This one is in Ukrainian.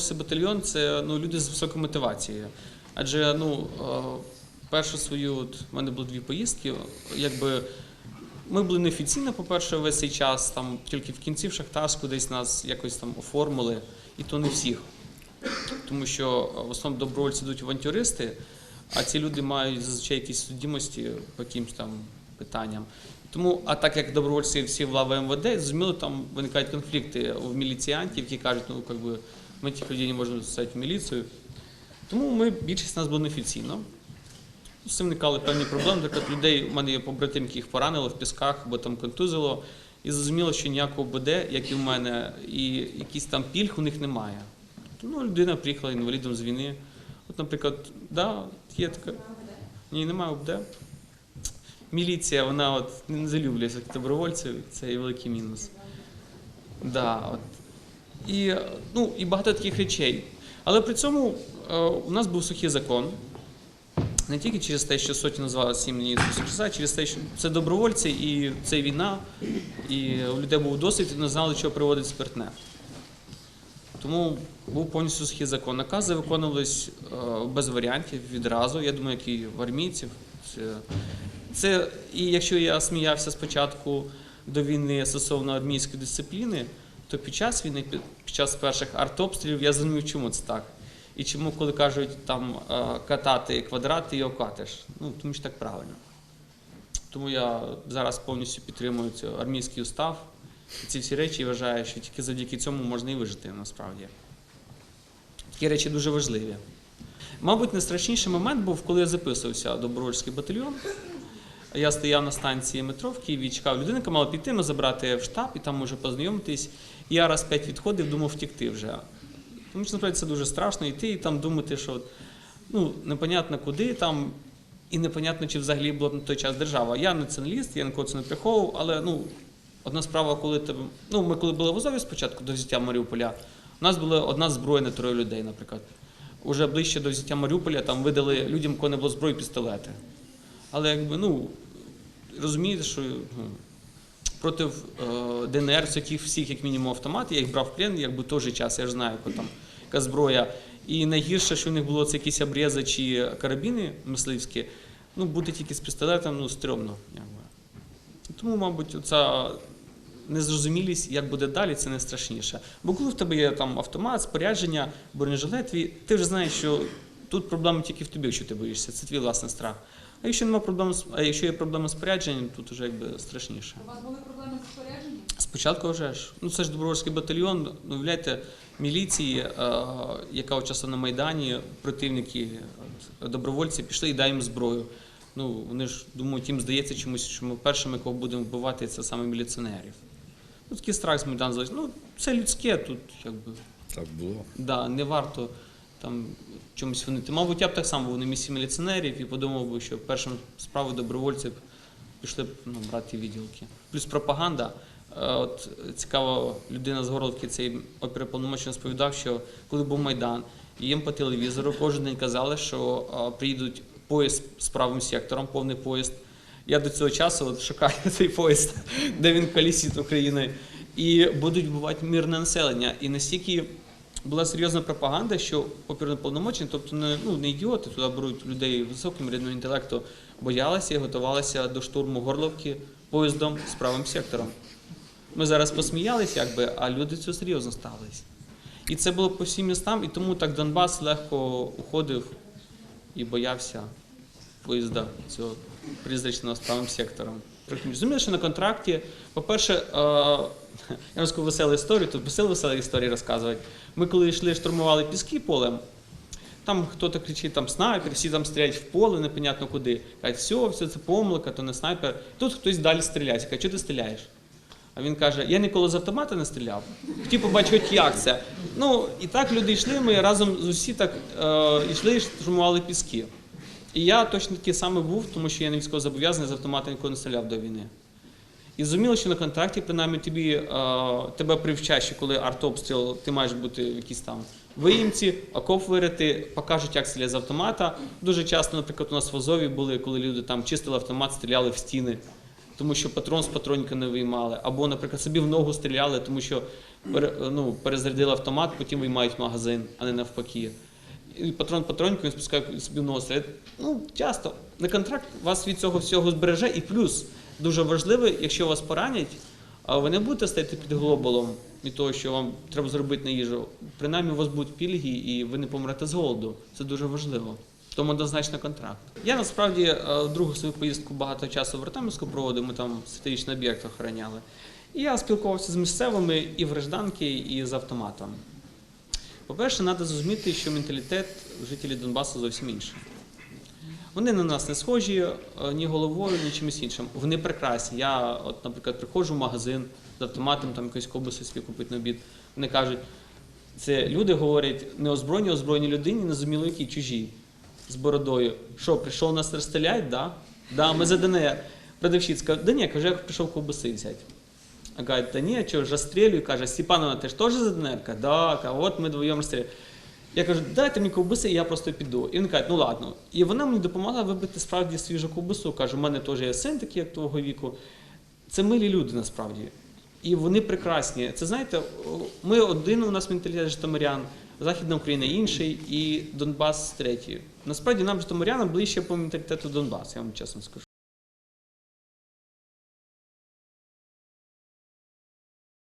добровольчий батальйон це ну, люди з високою мотивацією. Адже ну, е, першу свою, от, в мене було дві поїздки, якби ми були неофіційно, по-перше, весь цей час, там тільки в кінці в Шахтарську десь нас якось там оформили, і то не всіх. Тому що е, в основному добровольці йдуть авантюристи, а ці люди мають зазвичай якісь судимості по якимось там питанням. Тому, а так як добровольці всі в лаві МВД, зрозуміло, там виникають конфлікти у міліціантів, які кажуть, ну как би, ми тих людей не можемо записати в міліцію. Тому ми більшість нас було неофіційно. З цим виникали певні проблеми. Наприклад, людей, у мене є побратим, яких поранило в пісках або там контузило. І зрозуміло, що ніякого БД, як і в мене, і якісь там пільг у них немає. Ну, людина приїхала інвалідом з війни. От, наприклад, да, є така. Ні, немає ОБД. Міліція, вона от не залюблює всіх добровольців, це і великий мінус. Да, от. І, ну, і багато таких речей. Але при цьому е, у нас був сухий закон. Не тільки через те, що сотні назвали сім Ісуса Христа, а через те, що це добровольці і це війна, і у людей був досвід, і вони знали, що приводить спиртне. Тому був повністю сухий закон. Накази виконувались е, без варіантів відразу. Я думаю, як і в армійців. Це, і якщо я сміявся спочатку до війни стосовно армійської дисципліни, то під час війни, під час перших артобстрілів, я зрозумів, чому це так. І чому, коли кажуть там е, катати квадрат, ти його катиш. Ну, тому що так правильно. Тому я зараз повністю підтримую цей армійський устав і ці всі речі і вважаю, що тільки завдяки цьому можна і вижити насправді. Такі речі дуже важливі. Мабуть, найстрашніший момент був, коли я записувався в добровольський батальйон. Я стояв на станції метро в Києві, чекав людину, яка мала піти, забрати в штаб і там може познайомитись. Я раз п'ять відходив, думав втікти вже. Тому що насправді це дуже страшно йти і там думати, що ну, непонятно куди там, і непонятно, чи взагалі була на той час держава. Я націоналіст, я нікого це не приховував, але ну, одна справа, коли тебе. Ну, ми коли були в Азові спочатку до взяття Маріуполя, у нас була одна зброя на троє людей, наприклад. Уже ближче до взяття Маріуполя там видали людям, кого не було зброї, пістолети. Але якби, ну, розумієте, що ну, проти е, ДНР яких всіх, як мінімум, автомат, я їх брав в плен, якби же час, я ж знаю, яка там яка зброя. І найгірше, що в них було це якісь обрези чи карабіни мисливські, ну, бути тільки з пістолетом, ну, стрьомно. Тому, мабуть, оця незрозумілість, як буде далі, це найстрашніше. Бо коли в тебе є там автомат, спорядження, бронежилет, ти вже знаєш, що тут проблема тільки в тобі, якщо ти боїшся, це твій власний страх. А якщо немає проблем, з- а якщо є проблеми з спорядженням, тут вже якби страшніше. У вас були проблеми з спорядженням? Спочатку вже ж. Ну це ж добровольський батальйон. Ну, уявляєте, міліції, е, яка участвувала на Майдані, противники, добровольці пішли і дай їм зброю. Ну, вони ж думають, їм здається чомусь, що ми першими, кого будемо вбивати, це саме міліціонерів. Ну, такий страх з Майдану залишив. Ну, це людське тут, якби. Так було. Да, не варто там чомусь винити. Мабуть, я б так само був на місці міліціонерів і подумав би, що першим справою добровольців пішли б ну, брати відділки. Плюс пропаганда. Е, От цікава людина з Горловки, цей оперуповномочений розповідав, що коли був Майдан, їм по телевізору кожен день казали, що е, приїдуть поїзд з правим сектором, повний поїзд. Я до цього часу от шукаю цей поїзд, де він колісить Україною. І будуть вбивати мирне населення. І настільки була серйозна пропаганда, що оперуповномочені, тобто не, ну, не ідіоти, туди беруть людей високим рівнем інтелекту, боялися і готувалися до штурму Горловки поїздом з правим сектором. Ми зараз посміялися, якби, а люди цього серйозно ставились. І це було по всім містам, і тому так Донбас легко уходив і боявся поїзда цього призрачного з правим сектором. Розумієте, що на контракті, по-перше, е, я розкажу веселу історію, тут веселі веселі історії розказувати. Ми коли йшли, штурмували піски полем, там хтось кричить, там снайпер, всі там стріляють в поле, непонятно куди. Кажуть, все, все це помилка, то не снайпер. Тут хтось далі стріляє. Каже, чого ти стріляєш? А він каже: я ніколи з автомата не стріляв. Хотів побачити, як це. Ну, і так люди йшли, ми разом з усі так е, йшли штурмували піски. І я точно такий самий був, тому що я не військово зобов'язаний з автомата ніколи не стріляв до війни. І зрозуміло, що на контракті, принаймні, тобі, е, тебе привчать, що коли артобстріл, ти маєш бути в якійсь там виїмці, окоп вирити, покажуть, як стріляти з автомата. Дуже часто, наприклад, у нас в Азові були, коли люди там чистили автомат, стріляли в стіни. тому що патрон з патронника не виймали, або, наприклад, собі в ногу стріляли, тому що ну, перезарядили автомат, потім виймають магазин, а не навпаки. І патрон патроньку він спускає собі в. Ну, часто на контракт вас від цього всього збереже, і плюс дуже важливо, якщо вас поранять, а ви не будете стояти під глобалом від того, що вам треба зробити на їжу. Принаймні у вас будуть пільги і ви не помрете з голоду. Це дуже важливо. Тому однозначно контракт. Я насправді е, другу свою поїздку багато часу в Артемівську проводив, ми там стратегічний об'єкт охороняли. І я спілкувався з місцевими і в гражданки, і з автоматом. По-перше, треба зрозуміти, що менталітет жителів Донбасу зовсім інший. Вони на нас не схожі е, ні головою, ні чимось іншим. Вони прекрасні. Я, от, наприклад, приходжу в магазин з автоматом, там якоїсь ковбаси собі купити на обід. Вони кажуть, це люди говорять не озброєні, озброєні людині, не зрозуміло які чужі з бородою. Що, прийшов нас розстріляти? Да? Да, ми за ДНР. Продавщиця каже, да ні, каже, я прийшов ковбаси взяти. А каже, та ні, що ж розстрілюю, каже, Степановна, ти ж теж за ДНР? Да, каже, от ми вдвоєм розстрілюємо. Я кажу, дайте мені ковбаси, і я просто піду. І він каже, ну ладно. І вона мені допомогла вибити справді свіжу ковбасу. Каже, у мене теж є син такий, як твого віку. Це милі люди насправді. І вони прекрасні. Це знаєте, ми один у нас менталітет житомирян, Західна Україна інший, і Донбас третій. Насправді нам житомирянам ближче по менталітету Донбас, я вам чесно скажу.